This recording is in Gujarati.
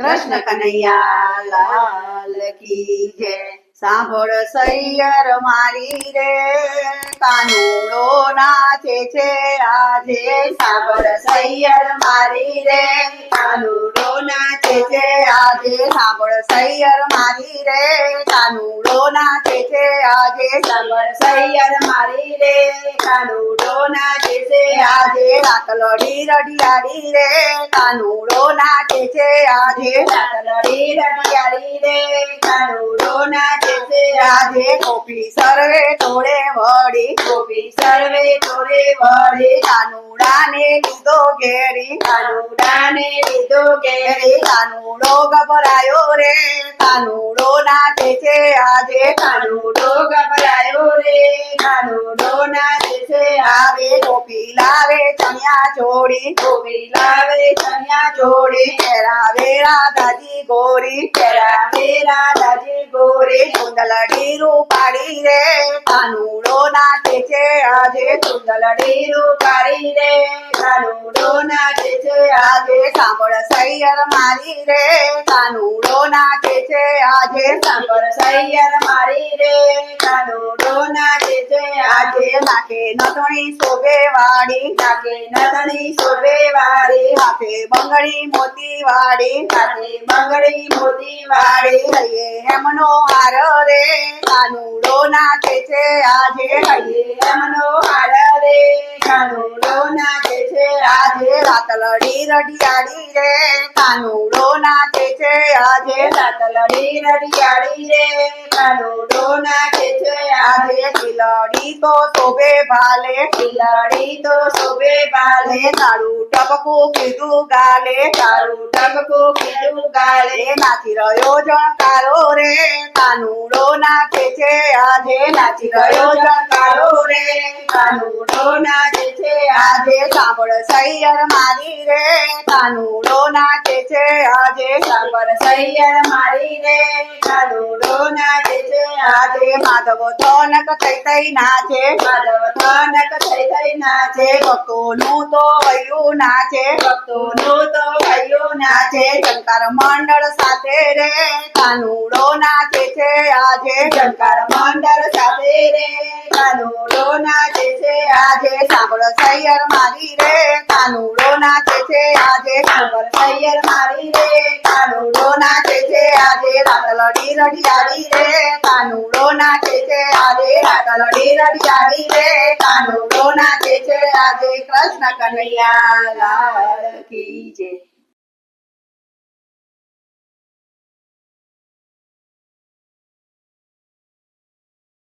કૃષ્ણ કનૈયા લાલ કી જય. સાંભળ સૈયર મારી રે, કાનુડો નાચે છે આજે. સાંભળ સૈયર મારી રે, કાનુડો નાચે છે આજે. સાંભળ સૈયર મારી રે, કાનુડો નાચે છે આજે. સાંભળ સૈયર મારી રે, કાનુડો નાચે આજે રાતલડી રડિયાળી રે. કાનુડો નાચે છે આજે. રાતલડી રડિયાળી રે. કાનુડો નાચે છે આજે. કોપી સર્વે ટોળે વળી. કોપી સર્વે ટોળે વળી. કાનુડાને લીધો ઘેરી. કાનુડાને લીધો ઘેરી કાનુડો ગભરાયો રે. કાનુડો નાચે છે આજે. કાનુડો ગભરાયો રે. કાનુડો નાચે છે આવે ગોપી લાવે ચણિયા ચોળી. ગોપી લાવે ચણિયા ચોળી. પહેરાવે રાધાજી ગોરી. પહેરાવે રાધાજી ગોરી. સુંદલડી રૂપાળી રે. કાનુડો આજે સુંદલડી રૂપાળી રે કાનુડો નાચે છે આજે સાંભળ સૈયર મારી રે, કાનુડો નાચે છે આજે. સાંભળ સૈયર મારી રે, કાનુડો નાચે છે આજે. નાખે નથણી શોભે વાળી નાખે નથણી શોભે વાળી, હાથે બંગડી મોતી વાળી, હાથે બંગડી મોતી વાળી. હૈયે એમનો હાર રે, કાનુડો નાચે છે આજે. હૈયે એમનો હાર રે, કાનુડો નાચે છે આજે રાતલડી રડિયાળી રે કાનુડો નાચે છે આજે રાતલડી રડિયાળી રે કાનુડો ખીલડી તો ભાલે ખીલડી તો ભાલે તારું ટપકું કીધું ગાલે તારું ટપકું કીધું ગાલે નાચી રહ્યો જણકારો રે કાનુડો નાચે છે આજે નાચી રહ્યો જણકારો રે કાનુડો નાચે છે આજે સાંભળ સૈયર મારી રે કાનુડો નાચે છે આજે સાંભળ સૈયર મારી રે કાનુડો માધવ તનક થઈ થઈ નાચે માધવ તનક થઈ થઈ નાચે ભક્તોનું તો વયું નાચે ભક્તોનું તો વયું નાચે શંકર મંડળ સાથે રે, કાનુડો નાચે છે આજે, શંકર મંડળ સાથે રે. આજે સાંભળ સૈયર મારી રે, કાનુડો નાચે છે આજે, સાંભળ સૈયર મારી રે, કાનુડો નાચે છે આજે રાતલડી રડિયાળી રે, કાનુડો નાચે છે આજે રાતલડી રડિયાળી રે, કાનુડો નાચે છે આજે, કૃષ્ણ કનૈયા લાલ કી જય.